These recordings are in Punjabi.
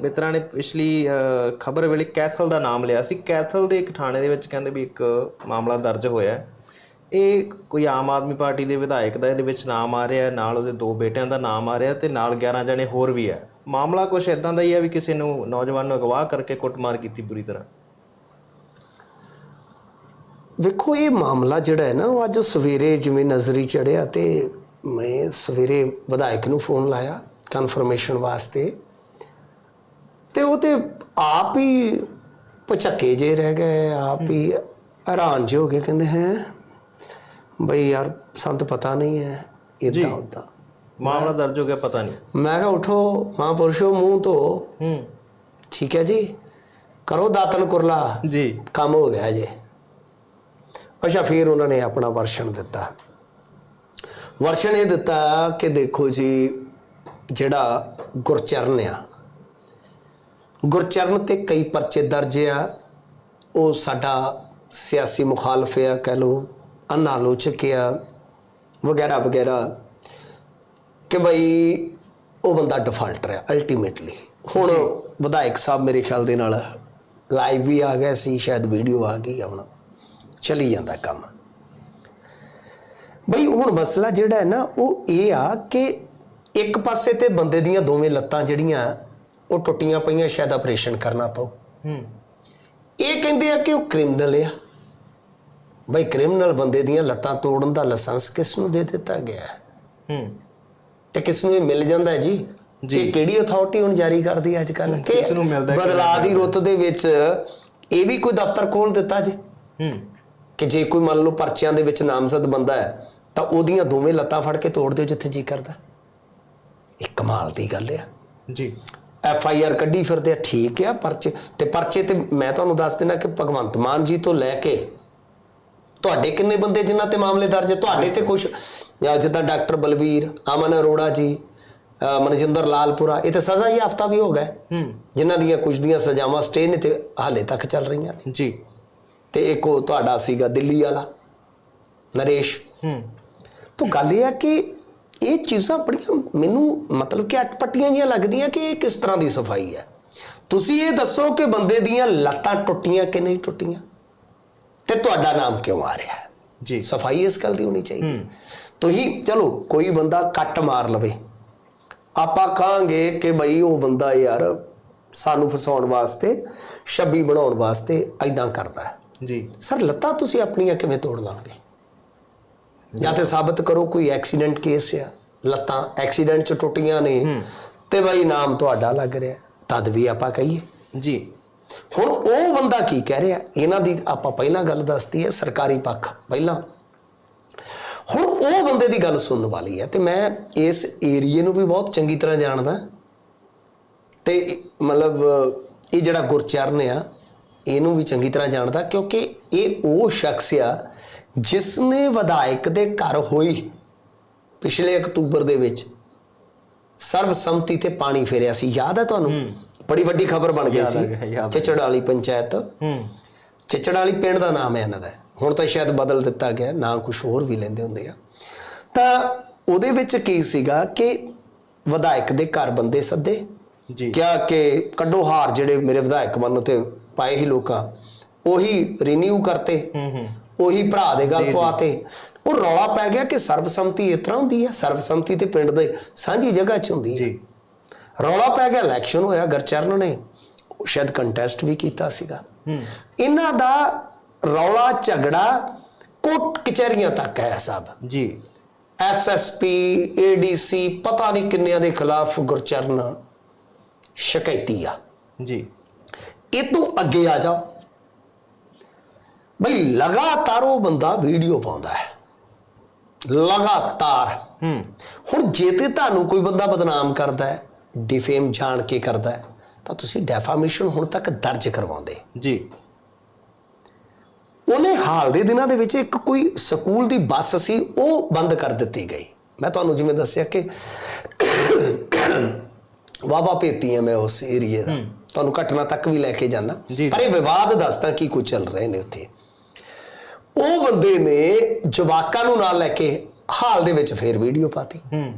ਮਿੱਤਰਾਂ ਨੇ ਪਿਛਲੀ ਖਬਰ ਵੇਲੇ ਕੈਥਲ ਦਾ ਨਾਮ ਲਿਆ ਸੀ। ਕੈਥਲ ਦੇ ਇੱਕ ਥਾਣੇ ਦੇ ਵਿੱਚ ਕਹਿੰਦੇ ਵੀ ਇੱਕ ਮਾਮਲਾ ਦਰਜ ਹੋਇਆ ਹੈ। ਇਹ ਕੋਈ ਆਮ ਆਦਮੀ ਪਾਰਟੀ ਦੇ ਵਿਧਾਇਕ ਦਾ, ਇਹਦੇ ਵਿੱਚ ਨਾਮ ਆ ਰਿਹਾ ਨਾਲ ਉਹਦੇ ਦੋ ਬੇਟਿਆਂ ਦਾ ਨਾਮ ਆ ਰਿਹਾ ਤੇ ਨਾਲ 11 ਜਣੇ ਹੋਰ ਵੀ ਹੈ। ਮਾਮਲਾ ਕੁਝ ਇਦਾਂ ਦਾ ਹੀ ਹੈ ਵੀ ਕਿਸੇ ਨੂੰ ਨੌਜਵਾਨ ਨੂੰ ਅਗਵਾ ਕਰਕੇ ਕੁੱਟਮਾਰ ਕੀਤੀ ਬੁਰੀ ਤਰ੍ਹਾਂ। ਵੇਖੋ, ਇਹ ਮਾਮਲਾ ਜਿਹੜਾ ਹੈ ਨਾ, ਉਹ ਅੱਜ ਸਵੇਰੇ ਜਿਵੇਂ ਨਜ਼ਰੀ ਚੜਿਆ ਤੇ ਮੈਂ ਸਵੇਰੇ ਵਿਧਾਇਕ ਨੂੰ ਫੋਨ ਲਾਇਆ ਕਨਫਰਮੇਸ਼ਨ ਵਾਸਤੇ। ਤੇ ਉਹ ਤੇ ਆਪ ਹੀ ਪਚੱਕੇ ਜੇ ਰਹਿ ਗਏ ਆਪ ਹੀ ਹੈਰਾਨ ਜਿਹੇ ਹੋ ਗਏ ਕਹਿੰਦੇ ਹੈ ਬਈ ਯਾਰ ਸਾਨੂੰ ਤਾਂ ਪਤਾ ਨਹੀਂ ਹੈ ਇਦਾਂ ਉਦਾਂ ਮਾਮਲਾ ਦਰਜ ਹੋ ਗਿਆ ਪਤਾ ਨਹੀਂ। ਮੈਂ ਕਿਹਾ ਉਠੋ ਮਹਾਂਪੁਰਸ਼ੋ ਮੂੰਹ ਧੋ। ਹੂੰ। ਠੀਕ ਹੈ ਜੀ ਕਰੋ ਦਾਤਨ ਕੁਰਲਾ। ਜੀ। ਕੰਮ ਹੋ ਗਿਆ ਜੇ। ਅੱਛਾ ਫਿਰ ਉਹਨਾਂ ਨੇ ਆਪਣਾ ਵਰਸ਼ਨ ਦਿੱਤਾ। ਵਰਸ਼ਨ ਇਹ ਦਿੱਤਾ ਕਿ ਦੇਖੋ ਜੀ ਜਿਹੜਾ ਗੁਰਚਰਨ ਆ ਗੁਰਚਰਨ ਤੇ ਕਈ ਪਰਚੇ ਦਰਜ ਆ। ਉਹ ਸਾਡਾ ਸਿਆਸੀ ਮੁਖਾਲਫ ਆ ਕਹਿ ਲੋ ਅਨਾਲੋਚਕ ਆ ਵਗੈਰਾ ਵਗੈਰਾ। ਕਿ ਭਈ ਉਹ ਬੰਦਾ ਡਿਫਾਲਟਰ ਹੈ ਅਲਟੀਮੇਟਲੀ ਹੁਣ ਵਿਧਾਇਕ ਸਾਹਿਬ ਮੇਰੇ ਖਿਆਲ ਦੇ ਨਾਲ ਲਾਈਵ ਵੀ ਆ ਗਿਆ ਸੀ ਸ਼ਾਇਦ ਵੀਡੀਓ ਆ ਗਈ ਆ ਹੁਣ। ਚਲੀ ਜਾਂਦਾ ਕੰਮ। ਬਈ ਹੁਣ ਮਸਲਾ ਜਿਹੜਾ ਹੈ ਨਾ ਉਹ ਇਹ ਆ ਕਿ ਇੱਕ ਪਾਸੇ ਤੇ ਬੰਦੇ ਦੀਆਂ ਦੋਵੇਂ ਲੱਤਾਂ ਜਿਹੜੀਆਂ ਉਹ ਟੁੱਟੀਆਂ ਪਈਆਂ ਸ਼ਾਇਦ ਆਪਰੇਸ਼ਨ ਕਰਨਾ ਪਊ। ਹੂੰ। ਇਹ ਕਹਿੰਦੇ ਆ ਕਿ ਉਹ ਕ੍ਰਿਮੀਨਲ ਆ। ਬਈ ਕ੍ਰਿਮੀਨਲ ਬੰਦੇ ਦੀਆਂ ਲੱਤਾਂ ਤੋੜਨ ਦਾ ਲਾਇਸੈਂਸ ਕਿਸ ਨੂੰ ਦੇ ਦਿੱਤਾ ਗਿਆ? ਹੈ। ਹੂੰ ਤੇ ਕਿਸ ਨੂੰ ਇਹ ਮਿਲ ਜਾਂਦਾ ਹੈ ਜੀ? ਜੀ। ਇਹ ਕਿਹੜੀ ਅਥਾਰਟੀ ਹੁਣ ਜਾਰੀ ਕਰਦੀ ਹੈ ਅੱਜ ਕੱਲ ਕਿਸ ਨੂੰ ਮਿਲਦਾ ਬਦਲਾਅ ਦੀ ਰੁੱਤ ਦੇ ਵਿੱਚ ਇਹ ਵੀ ਕੋਈ ਦਫ਼ਤਰ ਖੋਲ ਦਿੱਤਾ ਜੀ? ਹੂੰ। ਕਿ ਜੇ ਕੋਈ ਮੰਨ ਲਓ ਪਰਚਿਆਂ ਦੇ ਵਿੱਚ ਨਾਮਜ਼ਦ ਬੰਦਾ ਹੈ ਤਾਂ ਉਹਦੀਆਂ ਦੋਵੇਂ ਲੱਤਾਂ ਫੜ ਕੇ ਤੋੜ ਦਿਓ ਜਿੱਥੇ ਜੀ ਕਰਦਾ। ਇਹ ਕਮਾਲ ਦੀ ਗੱਲ ਆ। ਜੀ। ਐਫ ਆਈ ਆਰ ਕੱਢੀ ਫਿਰਦੇ ਆ ਠੀਕ ਆ ਪਰਚੇ ਤੇ ਪਰਚੇ ਤੇ ਮੈਂ ਤੁਹਾਨੂੰ ਦੱਸ ਦੇਣਾ ਕਿ ਭਗਵੰਤ ਮਾਨ ਜੀ ਤੋਂ ਲੈ ਕੇ ਤੁਹਾਡੇ ਕਿੰਨੇ ਬੰਦੇ ਜਿਨ੍ਹਾਂ ਤੇ ਮਾਮਲੇ ਦਰਜ ਹੈ ਤੁਹਾਡੇ ਤੇ ਕੁਝ ਜਿੱਦਾਂ ਡਾਕਟਰ ਬਲਬੀਰ ਅਮਨ ਅਰੋੜਾ ਜੀ ਮਨਜਿੰਦਰ ਲਾਲਪੁਰਾ ਇਹ ਤੇ ਸਜ਼ਾ ਹੀ ਹਫਤਾ ਵੀ ਹੋ ਗਿਆ। ਹੂੰ। ਜਿਨ੍ਹਾਂ ਦੀਆਂ ਕੁਝ ਦੀਆਂ ਸਜ਼ਾਵਾਂ ਸਟੇ ਨੇ ਤੇ ਹਾਲੇ ਤੱਕ ਚੱਲ ਰਹੀਆਂ ਨੇ। ਜੀ। ਤੇ ਇੱਕ ਉਹ ਤੁਹਾਡਾ ਸੀਗਾ ਦਿੱਲੀ ਵਾਲਾ ਨਰੇਸ਼। ਹੂੰ। ਤਾਂ ਗੱਲ ਇਹ ਆ ਕਿ ਇਹ ਚੀਜ਼ਾਂ ਬੜੀਆਂ ਮੈਨੂੰ ਮਤਲਬ ਕਿ ਅਟਪਟੀਆਂ ਜੀਆਂ ਲੱਗਦੀਆਂ ਕਿ ਇਹ ਕਿਸ ਤਰ੍ਹਾਂ ਦੀ ਸਫ਼ਾਈ ਹੈ। ਤੁਸੀਂ ਇਹ ਦੱਸੋ ਕਿ ਬੰਦੇ ਦੀਆਂ ਲੱਤਾਂ ਟੁੱਟੀਆਂ ਕਿ ਨਹੀਂ ਟੁੱਟੀਆਂ? ਤੇ ਤੁਹਾਡਾ ਨਾਮ ਕਿਉਂ ਆ ਰਿਹਾ ਹੈ? ਜੀ। ਸਫ਼ਾਈ ਇਸ ਗੱਲ ਦੀ ਹੋਣੀ ਚਾਹੀਦੀ ਹੈ। ਤੁਸੀਂ ਚਲੋ ਕੋਈ ਬੰਦਾ ਕੱਟ ਮਾਰ ਲਵੇ। ਆਪਾਂ ਕਹਾਂਗੇ ਕਿ ਬਈ ਉਹ ਬੰਦਾ ਯਾਰ ਸਾਨੂੰ ਫਸਾਉਣ ਵਾਸਤੇ ਛੱਬੀ ਬਣਾਉਣ ਵਾਸਤੇ ਐਦਾਂ ਕਰਦਾ ਹੈ। ਜੀ। ਸਰ ਲੱਤਾਂ ਤੁਸੀਂ ਆਪਣੀਆਂ ਕਿਵੇਂ ਤੋੜ ਲਾਂਗੇ? ਜਾਂ ਤੇ ਸਾਬਤ ਕਰੋ ਕੋਈ ਐਕਸੀਡੈਂਟ ਕੇਸ ਆ ਲੱਤਾਂ ਐਕਸੀਡੈਂਟ ਚ ਟੁੱਟੀਆਂ ਨੇ ਤੇ ਬਈ ਨਾਮ ਤੁਹਾਡਾ ਲੱਗ ਰਿਹਾ ਤਦ ਵੀ ਆਪਾਂ ਕਹੀਏ। ਜੀ। ਹੁਣ ਉਹ ਬੰਦਾ ਕੀ ਕਹਿ ਰਿਹਾ? ਇਹਨਾਂ ਦੀ ਆਪਾਂ ਪਹਿਲਾਂ ਗੱਲ ਦੱਸਦੀ ਹੈ ਸਰਕਾਰੀ ਪੱਖ ਪਹਿਲਾਂ। ਹੁਣ ਉਹ ਬੰਦੇ ਦੀ ਗੱਲ ਸੁਣਨ ਵਾਲੀ ਹੈ ਤੇ ਮੈਂ ਇਸ ਏਰੀਏ ਨੂੰ ਵੀ ਬਹੁਤ ਚੰਗੀ ਤਰ੍ਹਾਂ ਜਾਣਦਾ। ਤੇ ਮਤਲਬ ਇਹ ਜਿਹੜਾ ਗੁਰਚਰਨ ਆ ਇਹਨੂੰ ਵੀ ਚੰਗੀ ਤਰ੍ਹਾਂ ਜਾਣਦਾ ਕਿਉਂਕਿ ਇਹ ਉਹ ਸ਼ਖਸ ਆ ਜਿਸ ਨੇ ਵਿਧਾਇਕ ਦੇ ਘਰ ਹੋਈ ਪਿਛਲੇ ਅਕਤੂਬਰ ਦੇ ਵਿੱਚ ਸਰਬਸੰਮਤੀ ਤੇ ਪਾਣੀ ਫੇਰਿਆ ਸੀ। ਯਾਦ ਹੈ ਤੁਹਾਨੂੰ? ਬੜੀ ਵੱਡੀ ਖਬਰ ਬਣ ਗਈ ਸੀ। ਯਾਦ ਆ ਚਿਚੜ ਵਾਲੀ ਪੰਚਾਇਤ। ਹੂੰ। ਚਿਚੜ ਵਾਲੀ ਪਿੰਡ ਦਾ ਨਾਮ ਹੈ ਇਹਨਾਂ ਦਾ। ਹੁਣ ਤਾਂ ਸ਼ਾਇਦ ਬਦਲ ਦਿੱਤਾ ਗਿਆ ਨਾਂ ਕੁਝ ਹੋਰ ਵੀ ਲੈਂਦੇ ਹੁੰਦੇ ਆ। ਤਾਂ ਉਹਦੇ ਵਿੱਚ ਕੀ ਸੀਗਾ ਕਿ ਵਿਧਾਇਕ ਦੇ ਘਰ ਬੰਦੇ ਸੱਦੇ। ਜੀ। ਕਿਹਾ ਕਿ ਕੱਢੋ ਹਾਰ ਜਿਹੜੇ ਮੇਰੇ ਵਿਧਾਇਕ ਮਨ ਤੇ ਪਾਏ ਹੀ ਲੋਕਾਂ ਉਹੀ ਰੀਨਿਊ ਕਰਤੇ। ਹੂੰ ਹੂੰ। ਉਹੀ ਭਰਾ ਦੇ ਗੱਲ ਪਵਾਤੇ ਉਹ ਰੌਲਾ ਪੈ ਗਿਆ ਕਿ ਸਰਬਸੰਮਤੀ ਇਸ ਤਰ੍ਹਾਂ ਹੁੰਦੀ ਹੈ ਸਰਬਸੰਮਤੀ ਤੇ ਪਿੰਡ ਦੇ ਸਾਂਝੀ ਜਗ੍ਹਾ 'ਚ ਹੁੰਦੀ ਹੈ। ਜੀ। ਰੌਲਾ ਪੈ ਗਿਆ ਇਲੈਕਸ਼ਨ ਹੋਇਆ ਗਰਚਰਨ ਨੇ ਸ਼ਾਇਦ ਕੰਟੈਸਟ ਵੀ ਕੀਤਾ ਸੀਗਾ। ਇਹਨਾਂ ਦਾ ਰੌਲਾ ਝਗੜਾ ਕੋਰਟ ਕਚਹਿਰੀਆਂ ਤੱਕ ਹੈ ਸਭ। ਜੀ। ਐਸਐਸਪੀ ਏਡੀਸੀ ਪਤਾ ਨਹੀਂ ਕਿੰਨਿਆਂ ਦੇ ਖਿਲਾਫ ਗੁਰਚਰਨ ਸ਼ਿਕਾਇਤੀ ਆ ਜੀ। ਇਹ ਤੋਂ ਅੱਗੇ ਆ ਜਾਓ। ਬਈ ਲਗਾਤਾਰ ਉਹ ਬੰਦਾ ਵੀਡੀਓ ਪਾਉਂਦਾ ਹੈ। ਲਗਾਤਾਰ। ਹੂੰ। ਹੁਣ ਜੇ ਤੇ ਤੁਹਾਨੂੰ ਕੋਈ ਬੰਦਾ ਬਦਨਾਮ ਕਰਦਾ ਹੈ ਡਿਫੇਮ ਜਾਣ ਕੇ ਕਰਦਾ ਹੈ ਤਾਂ ਤੁਸੀਂ ਡੈਫਾਮੇਸ਼ਨ ਹੁਣ ਤੱਕ ਦਰਜ ਕਰਵਾਉਂਦੇ। ਜੀ। ਉਹਨੇ ਹਾਲ ਦੇ ਦਿਨਾਂ ਦੇ ਵਿੱਚ ਇੱਕ ਕੋਈ ਸਕੂਲ ਦੀ ਬੱਸ ਸੀ ਉਹ ਬੰਦ ਕਰ ਦਿੱਤੀ ਗਈ। ਮੈਂ ਤੁਹਾਨੂੰ ਜਿਵੇਂ ਦੱਸਿਆ ਕਿ ਵਾਵਾ ਭੇਤੀ ਹੈ ਮੈਂ ਉਸ ਏਰੀਏ ਦਾ। ਤੁਹਾਨੂੰ ਘਟਨਾ ਤੱਕ ਵੀ ਲੈ ਕੇ ਜਾਣਾ। ਪਰ ਇਹ ਵਿਵਾਦ ਦੱਸਦਾ ਕੀ ਕੁਝ ਚੱਲ ਰਹੇ ਨੇ ਉੱਥੇ। ਉਹ ਬੰਦੇ ਨੇ ਜਵਾਕਾਂ ਨੂੰ ਨਾਲ ਲੈ ਕੇ ਹਾਲ ਦੇ ਵਿੱਚ ਫੇਰ ਵੀਡੀਓ ਪਾਤੀ। ਹੂੰ।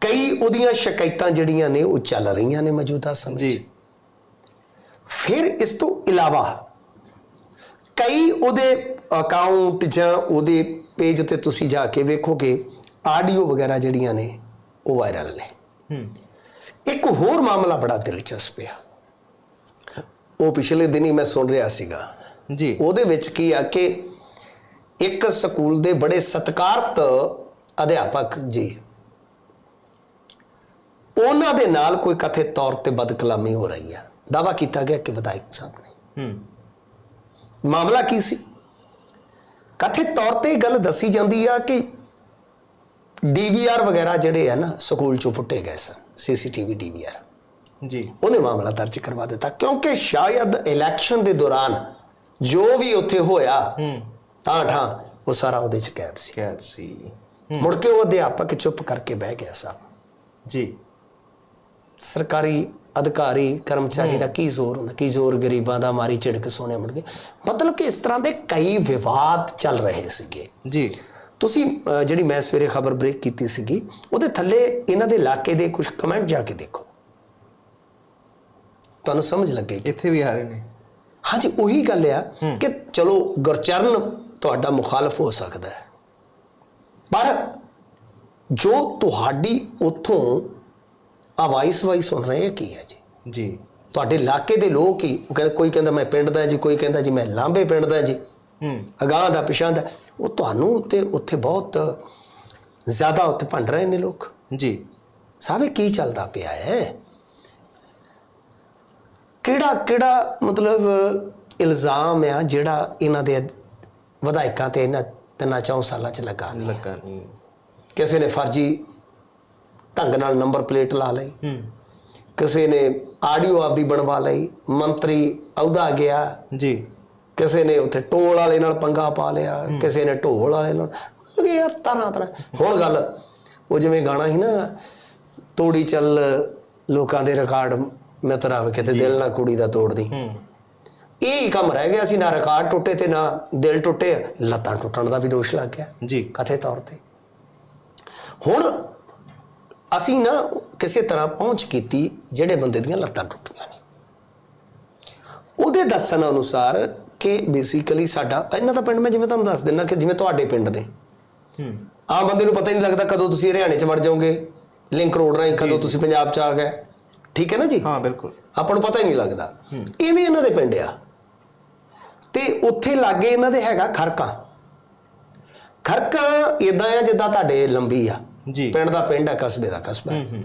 ਕਈ ਉਹਦੀਆਂ ਸ਼ਿਕਾਇਤਾਂ ਜਿਹੜੀਆਂ ਨੇ ਉਹ ਚੱਲ ਰਹੀਆਂ ਨੇ ਮੌਜੂਦਾ ਸਮੇਂ ਜੀ। ਫਿਰ ਇਸ ਤੋਂ ਇਲਾਵਾ ਕਈ ਉਹਦੇ ਅਕਾਊਂਟ ਜਾਂ ਉਹਦੇ ਪੇਜ ਤੇ ਤੁਸੀਂ ਜਾ ਕੇ ਵੇਖੋਗੇ ਆਡੀਓ ਵਗੈਰਾ ਜਿਹੜੀਆਂ ਨੇ ਉਹ ਵਾਇਰਲ ਨੇ। ਹੂੰ। ਇੱਕ ਹੋਰ ਮਾਮਲਾ ਬੜਾ ਦਿਲਚਸਪ ਆ। ਉਹ ਪਿਛਲੇ ਦਿਨੀ ਮੈਂ ਸੁਣ ਰਿਹਾ ਸੀਗਾ। ਜੀ। ਉਹਦੇ ਵਿੱਚ ਕੀ ਆ ਕਿ ਇੱਕ ਸਕੂਲ ਦੇ ਬੜੇ ਸਤਿਕਾਰਤ ਅਧਿਆਪਕ ਜੀ ਉਹਨਾਂ ਦੇ ਨਾਲ ਕੋਈ ਕਥਿਤ ਤੌਰ ਤੇ ਬਦਕਲਾਮੀ ਹੋ ਰਹੀ ਆ। ਦਾਵਾ ਕੀਤਾ ਗਿਆ ਕਿ ਵਿਧਾਇਕ ਸਾਹਿਬ ਨੇ। ਹੂੰ। ਮਾਮਲਾ ਕੀ ਸੀ? ਕਥਿਤ ਤੌਰ ਤੇ ਗੱਲ ਦੱਸੀ ਜਾਂਦੀ ਆ ਕਿ ਡੀਵੀਆਰ ਵਗੈਰਾ ਜਿਹੜੇ ਆ ਨਾ ਸਕੂਲ ਚੋਂ ਪੁੱਟੇ ਗਏ ਸਨ ਸੀਸੀਟੀਵੀ ਡੀਵੀਆਰ ਜੀ। ਉਹਨੇ ਮਾਮਲਾ ਦਰਜ ਕਰਵਾ ਦਿੱਤਾ ਕਿਉਂਕਿ ਸ਼ਾਇਦ ਇਲੈਕਸ਼ਨ ਦੇ ਦੌਰਾਨ ਜੋ ਵੀ ਉੱਥੇ ਹੋਇਆ ਹੂੰ। ਤਾਂ ਠਾਂ ਉਹ ਸਾਰਾ ਉਹਦੇ ਚ ਕੈਦ ਸੀ। ਖੈਰ ਸੀ। ਮੁੜ ਕੇ ਉਹ ਅਧਿਆਪਕ ਚੁੱਪ ਕਰਕੇ ਬਹਿ ਗਿਆ ਸਾਹਿਬ ਜੀ। ਸਰਕਾਰੀ ਅਧਿਕਾਰੀ ਕਰਮਚਾਰੀ ਦਾ ਕੀ ਜ਼ੋਰ ਹੁੰਦਾ ਕੀ ਜ਼ੋਰ ਗਰੀਬਾਂ ਦਾ ਮਾਰੀ ਝਿੜਕ ਸੋਨੇ ਮੁੜ ਕੇ। ਮਤਲਬ ਕਿ ਇਸ ਤਰ੍ਹਾਂ ਦੇ ਕਈ ਵਿਵਾਦ ਚੱਲ ਰਹੇ ਸੀਗੇ। ਜੀ। ਤੁਸੀਂ ਜਿਹੜੀ ਮੈਂ ਸਵੇਰੇ ਖਬਰ ਬ੍ਰੇਕ ਕੀਤੀ ਸੀਗੀ ਉਹਦੇ ਥੱਲੇ ਇਹਨਾਂ ਦੇ ਇਲਾਕੇ ਦੇ ਕੁਝ ਕਮੈਂਟ ਜਾ ਕੇ ਦੇਖੋ। ਤੁਹਾਨੂੰ ਸਮਝ ਲੱਗੇਗੀ ਇੱਥੇ ਵੀ ਆ ਰਹੇ ਨੇ। ਹਾਂਜੀ ਉਹੀ ਗੱਲ ਆ ਕਿ ਚਲੋ ਗੁਰਚਰਨ ਤੁਹਾਡਾ ਮੁਖਾਲਫ ਹੋ ਸਕਦਾ ਹੈ। ਪਰ ਜੋ ਤੁਹਾਡੀ ਉਥੋਂ ਆਵਾਜ਼ ਵਾਈ ਸੁਣ ਰਹੇ ਆ ਕੀ ਹੈ ਜੀ? ਜੀ। ਤੁਹਾਡੇ ਇਲਾਕੇ ਦੇ ਲੋਕ ਹੀ ਉਹ ਕਹਿੰਦੇ ਕੋਈ ਕਹਿੰਦਾ ਮੈਂ ਪਿੰਡ ਦਾ ਜੀ ਕੋਈ ਕਹਿੰਦਾ ਜੀ ਮੈਂ ਲਾਂਬੇ ਪਿੰਡ ਦਾ ਜੀ। ਹੂੰ। ਅਗਾਹ ਦਾ ਪਿਛਾਂ ਦਾ। ਉਹ ਤੁਹਾਨੂੰ ਤੇ ਉੱਥੇ ਬਹੁਤ ਜ਼ਿਆਦਾ ਉੱਥੇ ਭੰਡ ਰਹੇ ਨੇ ਲੋਕ। ਜੀ। ਸਾਬੇ ਕੀ ਚੱਲਦਾ ਪਿਆ ਹੈ? ਕਿਹੜਾ ਕਿਹੜਾ ਮਤਲਬ ਇਲਜ਼ਾਮ ਆ ਜਿਹੜਾ ਇਹਨਾਂ ਦੇ ਵਿਧਾਇਕਾਂ ਤੇ ਇਹਨਾਂ ਤਿੰਨਾਂ ਚੌਂ ਸਾਲਾਂ ਚ ਲੱਗਾ ਨਹੀਂ ਲੱਗਾ ਨਹੀਂ। ਕਿਸੇ ਨੇ ਫਰਜੀ ਢੰਗ ਨਾਲ ਨੰਬਰ ਪਲੇਟ ਲਾ ਲਈ। ਹੂੰ। ਕਿਸੇ ਨੇ ਆਡੀਓ ਆਪਦੀ ਬਣਵਾ ਲਈ। ਮੰਤਰੀ ਅਹੁਦਾ ਗਿਆ। ਜੀ। ਕਿਸੇ ਨੇ ਉੱਥੇ ਟੋਲ ਵਾਲੇ ਨਾਲ ਪੰਗਾ ਪਾ ਲਿਆ। ਕਿਸੇ ਨੇ ਢੋਲ ਵਾਲੇ ਨਾਲ ਕਿ ਯਾਰ ਤਰ੍ਹਾਂ ਤਰ੍ਹਾਂ। ਹੁਣ ਗੱਲ ਉਹ ਜਿਵੇਂ ਗਾਣਾ ਸੀ ਨਾ ਤੋੜੀ ਚੱਲ ਲੋਕਾਂ ਦੇ ਰਿਕਾਰਡ ਮਿੱਤਰਾ ਵੇ ਕਿਤੇ ਦਿਲ ਨਾ ਕੁੜੀ ਦਾ ਤੋੜਦੀ। ਇਹ ਹੀ ਕੰਮ ਰਹਿ ਗਿਆ ਸੀ ਨਾ ਰਿਕਾਰਡ ਟੁੱਟੇ ਤੇ ਨਾ ਦਿਲ ਟੁੱਟੇ ਲੱਤਾਂ ਟੁੱਟਣ ਦਾ ਵੀ ਦੋਸ਼ ਲੱਗ ਗਿਆ। ਜੀ। ਕਥੇ ਤੌਰ ਤੇ। ਹੁਣ ਅਸੀਂ ਨਾ ਕਿਸੇ ਤਰ੍ਹਾਂ ਪਹੁੰਚ ਕੀਤੀ ਜਿਹੜੇ ਬੰਦੇ ਦੀਆਂ ਲੱਤਾਂ ਟੁੱਟੀਆਂ ਨੇ। ਉਹਦੇ ਦੱਸਣ ਅਨੁਸਾਰ ਕਿ ਬੇਸਿਕਲੀ ਸਾਡਾ ਇਹਨਾਂ ਦਾ ਪਿੰਡ ਮੈਂ ਜਿਵੇਂ ਤੁਹਾਨੂੰ ਦੱਸ ਦਿੰਦਾ ਕਿ ਜਿਵੇਂ ਤੁਹਾਡੇ ਪਿੰਡ ਨੇ। ਹੂੰ। ਆਮ ਬੰਦੇ ਨੂੰ ਪਤਾ ਹੀ ਨਹੀਂ ਲੱਗਦਾ ਕਦੋਂ ਤੁਸੀਂ ਹਰਿਆਣੇ 'ਚ ਵੜ ਜਾਓਗੇ ਲਿੰਕ ਰੋਡ ਰਾਹੀਂ ਕਦੋਂ ਤੁਸੀਂ ਪੰਜਾਬ 'ਚ ਆ ਗਏ। ਠੀਕ ਹੈ ਨਾ ਜੀ? ਹਾਂ ਬਿਲਕੁਲ। ਆਪਾਂ ਨੂੰ ਪਤਾ ਹੀ ਨਹੀਂ ਲੱਗਦਾ। ਇਵੇਂ ਇਹਨਾਂ ਦੇ ਪਿੰਡ ਆ। ਤੇ ਉੱਥੇ ਲਾਗੇ ਇਹਨਾਂ ਦੇ ਹੈਗਾ ਖਰਕਾ। ਖਰਕਾ ਇਦਾਂ ਆ ਜਿੱਦਾਂ ਤੁਹਾਡੇ ਲੰਬੀ ਆ। ਜੀ। ਪਿੰਡ ਦਾ ਪਿੰਡ ਆ ਕਸਬੇ ਦਾ ਕਸਬਾ। ਹੈ। ਹੂੰ। ਹੂੰ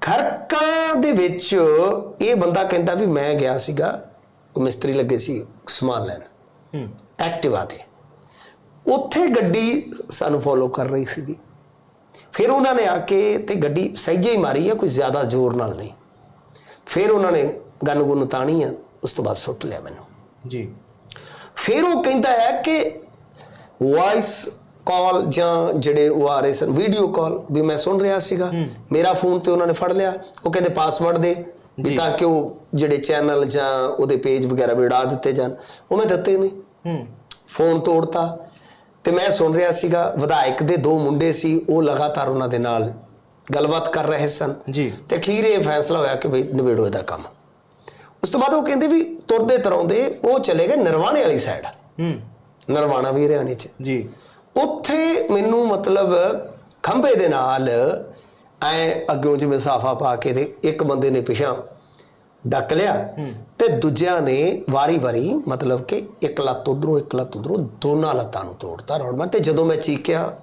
ਖਰਕਾ ਦੇ ਵਿੱਚ ਇਹ ਬੰਦਾ ਕਹਿੰਦਾ ਵੀ ਮੈਂ ਗਿਆ ਸੀਗਾ ਮਿਸਤਰੀ ਲੱਗੇ ਸੀ ਸਮਾਨ ਲੈਣ। ਹੂੰ। ਐਕਟਿਵਾ ਤੇ। ਉੱਥੇ ਗੱਡੀ ਸਾਨੂੰ ਫੋਲੋ ਕਰ ਰਹੀ ਸੀਗੀ। ਫਿਰ ਉਹਨਾਂ ਨੇ ਆ ਕੇ ਤੇ ਗੱਡੀ ਸਹਿਜੇ ਹੀ ਮਾਰੀ ਆ ਕੋਈ ਜ਼ਿਆਦਾ ਜ਼ੋਰ ਨਾਲ ਨਹੀਂ। ਫਿਰ ਉਹਨਾਂ ਨੇ ਗਨ ਗੁੰਨ ਤਾਣੀ ਆ ਉਸ ਤੋਂ ਬਾਅਦ ਸੁੱਟ ਲਿਆ ਮੈਨੂੰ। ਜੀ। ਫਿਰ ਉਹ ਕਹਿੰਦਾ ਹੈ ਕਿ ਵਾਇਸ ਕਾਲ ਜਾਂ ਜਿਹੜੇ ਉਹ ਆ ਰਹੇ ਸਨ ਵੀਡੀਓ ਕਾਲ ਵੀ ਮੈਂ ਸੁਣ ਰਿਹਾ ਸੀਗਾ। ਮੇਰਾ ਫੋਨ ਤੇ ਉਹਨਾਂ ਨੇ ਫੜ ਲਿਆ। ਉਹ ਕਹਿੰਦੇ ਪਾਸਵਰਡ ਦੇ ਵੀ ਤਾਂ ਕਿ ਉਹ ਜਿਹੜੇ ਚੈਨਲ ਜਾਂ ਉਹਦੇ ਪੇਜ ਵਗੈਰਾ ਵੀ ਉਡਾ ਦਿੱਤੇ ਜਾਣ। ਉਹ ਮੈਂ ਦਿੱਤੇ ਨਹੀਂ। ਹੂੰ। ਫੋਨ ਤੋੜਤਾ। ਤੇ ਮੈਂ ਸੁਣ ਰਿਹਾ ਸੀਗਾ ਵਿਧਾਇਕ ਦੇ ਦੋ ਮੁੰਡੇ ਸੀ ਉਹ ਲਗਾਤਾਰ ਉਹਨਾਂ ਦੇ ਨਾਲ ਗੱਲਬਾਤ ਕਰ ਰਹੇ ਸਨ। ਜੀ। ਤੇ ਅਖੀਰ ਇਹ ਫੈਸਲਾ ਹੋਇਆ ਕਿ ਭਈ ਨਿਬੇੜੋ ਇਹਦਾ ਕੰਮ। ਉਸ ਤੋਂ ਬਾਅਦ ਉਹ ਕਹਿੰਦੇ ਵੀ ਤੁਰਦੇ ਤਰਾਉਂਦੇ ਉਹ ਚਲੇ ਗਏ ਨਰਵਾਣੇ ਵਾਲੀ ਸਾਈਡ ਹੂੰ। ਨਰਵਾਣਾ ਵੀ ਹਰਿਆਣੇ ਚ। ਜੀ। ਉੱਥੇ ਮੈਨੂੰ ਮਤਲਬ ਖੰਭੇ ਦੇ ਨਾਲ ਐ ਅੱਗੋਂ ਜਿਵੇਂ ਸਾਫਾ ਪਾ ਕੇ ਤੇ ਇੱਕ ਬੰਦੇ ਨੇ ਪਿਛਾਂ ਡੱਕ ਲਿਆ। ਤੇ ਦੂਜਿਆਂ ਨੇ ਵਾਰੀ-ਵਾਰੀ ਮਤਲਬ ਕਿ ਇੱਕ ਲੱਤ ਉਧਰੋਂ ਇੱਕ ਲੱਤ ਉਧਰੋਂ ਦੋਨਾਂ ਲੱਤਾਂ ਨੂੰ ਤੋੜਤਾ ਰੋਡਮੈਨ ਤੇ ਜਦੋਂ ਮੈਂ ਚੀਕਿਆ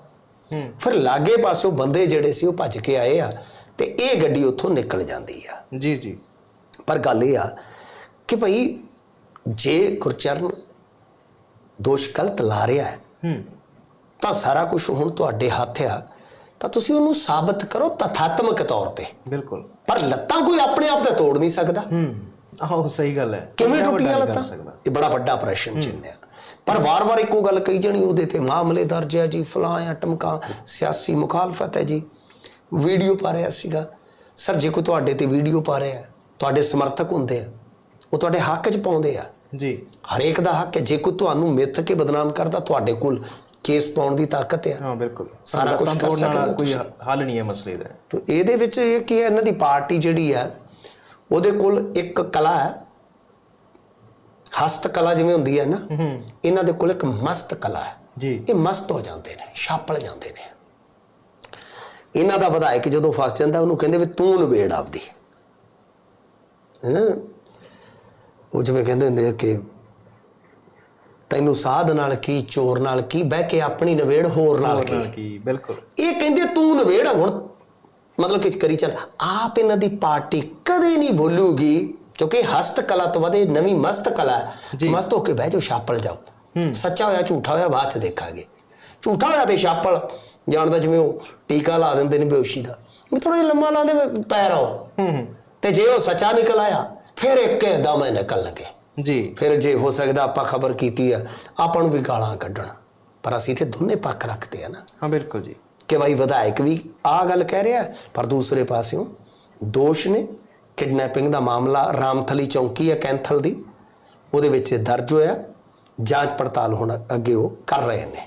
ਫਿਰ ਲਾਗੇ ਪਾਸੋਂ ਬੰਦੇ ਜਿਹੜੇ ਸੀ ਉਹ ਭੱਜ ਕੇ ਆਏ ਆ ਤੇ ਇਹ ਗੱਡੀ ਉੱਥੋਂ ਨਿਕਲ ਜਾਂਦੀ ਆ। ਜੀ ਜੀ। ਪਰ ਗੱਲ ਇਹ ਆ ਕਿ ਭਈ ਜੇ ਗੁਰਚਰਨ ਦੋਸ਼ ਗਲਤ ਲਾ ਰਿਹਾ ਹੈ ਹੂੰ। ਤਾਂ ਸਾਰਾ ਕੁਝ ਹੁਣ ਤੁਹਾਡੇ ਹੱਥ ਆ। ਤਾਂ ਤੁਸੀਂ ਉਹਨੂੰ ਸਾਬਤ ਕਰੋ ਤਥਾਤਮਕ ਤੌਰ ਤੇ। ਬਿਲਕੁਲ। ਪਰ ਲੱਤਾਂ ਕੋਈ ਆਪਣੇ ਆਪ ਤੇ ਤੋੜ ਨਹੀਂ ਸਕਦਾ। ਹੂੰ। ਆਹੋ ਸਹੀ ਗੱਲ ਹੈ। ਕਿਵੇਂ ਟੁੱਟੀਆਂ ਲੱਤਾਂ। ਇਹ ਬੜਾ ਵੱਡਾ ਪ੍ਰਸ਼ਨ ਚਿੰਨ੍ਹ ਹੈ ਪਰ ਵਾਰ-ਵਾਰ ਇੱਕੋ ਗੱਲ ਕਹੀ ਜਾਣੀ ਉਹਦੇ ਤੇ ਮਾਮਲੇ ਦਰਜ ਹੈ ਜੀ ਫਲਾਂ ਆ ਟਮਕਾ ਸਿਆਸੀ ਮੁਖਾਲਫਤ ਹੈ ਜੀ। ਵੀਡੀਓ ਪਾ ਰਿਹਾ ਸੀਗਾ। ਸਰ ਜੇ ਕੋਈ ਤੁਹਾਡੇ ਤੇ ਵੀਡੀਓ ਪਾ ਰਿਹਾ ਤੁਹਾਡੇ ਸਮਰਥਕ ਹੁੰਦੇ ਆ ਉਹ ਤੁਹਾਡੇ ਹੱਕ 'ਚ ਪਾਉਂਦੇ ਆ। ਜੀ। ਹਰੇਕ ਦਾ ਹੱਕ ਹੈ। ਜੇ ਕੋਈ ਤੁਹਾਨੂੰ ਮਿੱਥ ਕੇ ਬਦਨਾਮ ਕਰਦਾ ਤੁਹਾਡੇ ਕੋਲ ਕੇਸ ਪਾਉਣ ਦੀ ਤਾਕਤ ਆ। ਹਾਂ ਬਿਲਕੁਲ। ਸਾਰਾ ਕੁਛ ਕਰ ਸਕਦੇ ਹੋ ਕੋਈ ਹੱਲ ਨਹੀਂ ਹੈ ਮਸਲੇ ਦਾ। ਤੇ ਇਹਦੇ ਵਿੱਚ ਇਹ ਕੀ ਹੈ ਇਹਨਾਂ ਦੀ ਪਾਰਟੀ ਜਿਹੜੀ ਹੈ ਉਹਦੇ ਕੋਲ ਇੱਕ ਕਲਾ ਹੈ। ਹਸਤ ਕਲਾ ਜਿਵੇਂ ਹੁੰਦੀ ਹੈ ਨਾ ਇਹਨਾਂ ਦੇ ਕੋਲ ਇੱਕ ਮਸਤ ਕਲਾ ਹੈ। ਜੀ। ਇਹ ਮਸਤ ਹੋ ਜਾਂਦੇ ਨੇ ਛਾਪਲ ਜਾਂਦੇ ਨੇ। ਇਹਨਾਂ ਦਾ ਵਿਧਾਇਕ ਜਦੋਂ ਫਸ ਜਾਂਦਾ ਉਹਨੂੰ ਕਹਿੰਦੇ ਵੀ ਤੂੰ ਨਵੇੜ ਆਪਦੀ। ਹੈਨਾ? ਉਹ ਜਿਵੇਂ ਕਹਿੰਦੇ ਹੁੰਦੇ ਆ ਕਿ ਤੈਨੂੰ ਸਾਧ ਨਾਲ ਕੀ ਚੋਰ ਨਾਲ ਕੀ ਬਹਿ ਕੇ ਆਪਣੀ ਨਵੇੜ ਹੋਰ ਨਾਲ ਕੀ? ਬਿਲਕੁਲ। ਇਹ ਕਹਿੰਦੇ ਤੂੰ ਨਵੇੜ ਹੁਣ। ਮਤਲਬ ਕਿ ਕਰੀ ਚੱਲ। ਆਪ ਇਹਨਾਂ ਦੀ ਪਾਰਟੀ ਕਦੇ ਨਹੀਂ ਭੁੱਲੂਗੀ ਕਿਉਂਕਿ ਹਸਤ ਕਲਾ ਤੋਂ ਇਹ ਨਵੀਂ ਮਸਤ ਕਲਾ ਮਸਤ ਹੋ ਕੇ ਬਹਿ ਜਾਓ ਛਾਪਲ ਜਾਓ। ਸੱਚਾ ਹੋਇਆ ਝੂਠਾ ਹੋਇਆ ਬਾਅਦ ਚ ਦੇਖਾਂਗੇ। ਝੂਠਾ ਹੋਇਆ ਤੇ ਛਾਪਲ ਜਾਣਦਾ ਜਿਵੇਂ ਉਹ ਟੀਕਾ ਲਾ ਦਿੰਦੇ ਨੇ ਬੇਹੋਸ਼ੀ ਦਾ। ਵੀ ਥੋੜਾ ਜਿਹਾ ਲੰਮਾ ਲਾ ਦੇ ਪੈਰ ਆਓ। ਤੇ ਜੇ ਉਹ ਸੱਚਾ ਨਿਕਲ ਆਇਆ ਫਿਰ ਇੱਕ ਦਮ ਨਿਕਲ ਲਗੇ। ਜੀ। ਫਿਰ ਜੇ ਹੋ ਸਕਦਾ ਆਪਾਂ ਖਬਰ ਕੀਤੀ ਆ ਆਪਾਂ ਨੂੰ ਵੀ ਗਾਲਾਂ ਕੱਢਣ। ਪਰ ਅਸੀਂ ਤੇ ਦੋਨੇ ਪੱਖ ਰੱਖਦੇ ਆ ਨਾ। ਹਾਂ ਬਿਲਕੁਲ ਜੀ। ਕਿ ਭਾਈ ਵਿਧਾਇਕ ਵੀ ਆ ਗੱਲ ਕਹਿ ਰਿਹਾ ਪਰ ਦੂਸਰੇ ਪਾਸਿਓਂ ਦੋਸ਼ ਨੇ ਕਿਡਨੈਪਿੰਗ ਦਾ ਮਾਮਲਾ ਰਾਮਥਲੀ ਚੌਂਕੀ ਹੈ ਕੈਂਥਲ ਦੀ ਉਹਦੇ ਵਿੱਚ ਦਰਜ ਹੋਇਆ ਜਾਂਚ ਪੜਤਾਲ ਹੁਣ ਅੱਗੇ ਉਹ ਕਰ ਰਹੇ ਨੇ।